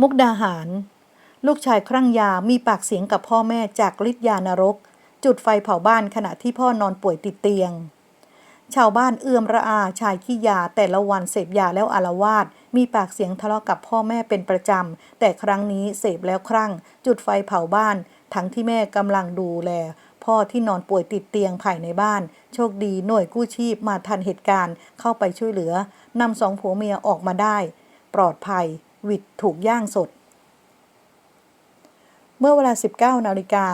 มุกดาหาร ลูกชายครั่งยามีปากเสียงกับพ่อแม่จากฤทธิ์ยานรก จุดไฟเผาบ้านขณะที่พ่อนอนป่วยติดเตียง ชาวบ้านเอื้อมระอาชายขี้ยาแต่ละวันเสพยาแล้วอารวาสมีปากเสียงทะเลาะกับพ่อแม่เป็นประจำ แต่ครั้งนี้เสพแล้วครั่ง จุดไฟเผาบ้าน ทั้งที่แม่กำลังดูแลพ่อที่นอนป่วยติดเตียงภายในบ้าน โชคดีหน่วยกู้ชีพมาทันเหตุการณ์เข้าไปช่วยเหลือนำสองผัวเมียออกมาได้ ปลอดภัย วิดถูกย่างสด เมื่อเวลา 19 นาฬิกา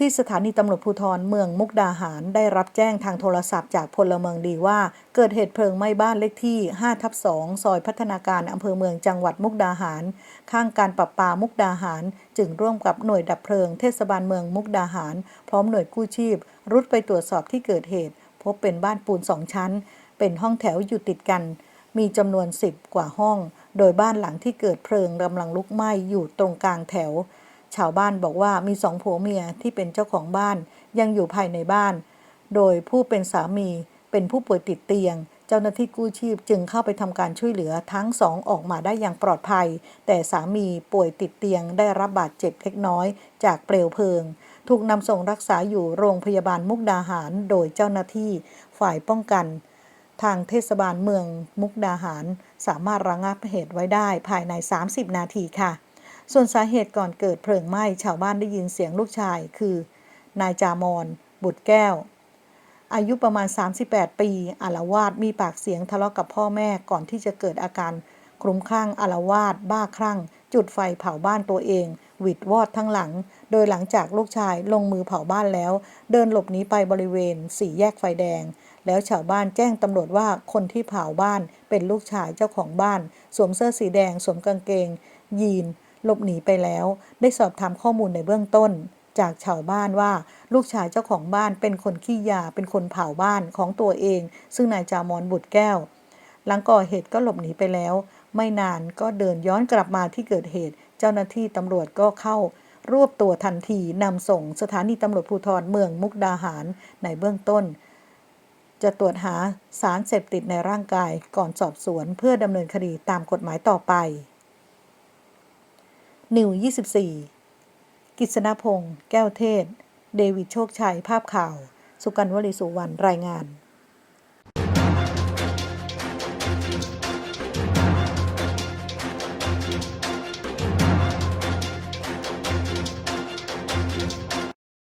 ที่สถานีตำรวจภูธรเมืองมุกดาหารได้รับแจ้งทางโทรศัพท์จากพลเมืองดีว่าเกิดเหตุเพลิงไหม้บ้านเลขที่ 5 ทับ 2 ซอยพัฒนาการอำเภอเมืองจังหวัดมุกดาหาร ข้างการปรับปามุกดาหาร จึงร่วมกับหน่วยดับเพลิงเทศบาลเมืองมุกดาหาร พร้อมหน่วยกู้ชีพ รุดไปตรวจสอบที่เกิดเหตุ พบเป็นบ้านปูนสองชั้น เป็นห้องแถวอยู่ติดกันมีจำนวน 10 กว่าห้อง โดยบ้านหลังที่เกิดเพลิงกำลังลุกไหม้อยู่ตรงกลางแถว ชาวบ้านบอกว่ามีสองผัวเมียที่เป็นเจ้าของบ้านยังอยู่ภายในบ้าน โดยผู้เป็นสามีเป็นผู้ป่วยติดเตียง เจ้าหน้าที่กู้ชีพจึงเข้าไปทำการช่วยเหลือทั้งสองออกมาได้อย่างปลอดภัย แต่สามีป่วยติดเตียงได้รับบาดเจ็บเล็กน้อยจากเปลวเพลิง ถูกนำส่งรักษาอยู่โรงพยาบาลมุกดาหาร โดยเจ้าหน้าที่ฝ่ายป้องกัน ทางเทศบาลเมืองมุกดาหาร สามารถระงับเหตุไว้ได้ภายใน 30 นาทีค่ะ ส่วนสาเหตุก่อนเกิดเพลิงไหม้ชาวบ้านได้ยินเสียงลูกชาย คือนายจามอนบุตรแก้ว อายุประมาณ 38 ปีอารวาสมีปากเสียงทะเลาะกับพ่อแม่ก่อนที่จะเกิดอาการคลุ้มคลั่งอารวาสบ้าคลั่ง จุดไฟเผาบ้านตัวเองหวิดวอดทั้งหลัง โดยหลังจากลูกชายลงมือเผาบ้านแล้ว เดินหลบหนีไปบริเวณสี่แยกไฟแดง แล้วชาวบ้านแจ้งตำรวจว่าคนที่เผาบ้านเป็นลูกชายเจ้าของบ้าน สวมเสื้อสีแดง สวมกางเกง ยีน หลบหนีไปแล้ว ได้สอบถามข้อมูลในเบื้องต้น จากชาวบ้านว่าลูกชายเจ้าของบ้านเป็นคนขี้ยาเป็นคนเผาบ้านของตัวเอง ซึ่งนายจามอนบุตรแก้ว หลังก่อเหตุก็หลบหนีไปแล้ว ไม่นานก็เดินย้อนกลับมาที่เกิดเหตุ เจ้าหน้าที่ตำรวจก็เข้ารวบตัวทันทีนำส่งสถานีตำรวจภูธรเมืองมุกดาหารในเบื้องต้น จะตรวจหาสารเสพติดในร่างกายก่อนสอบสวน เพื่อดำเนินคดีตามกฎหมายต่อไป นิว 24 กิษณพงศ์แก้วเทศ เดวิดโชคชัย ภาพข่าว สุกันวลีสุวรรณรายงาน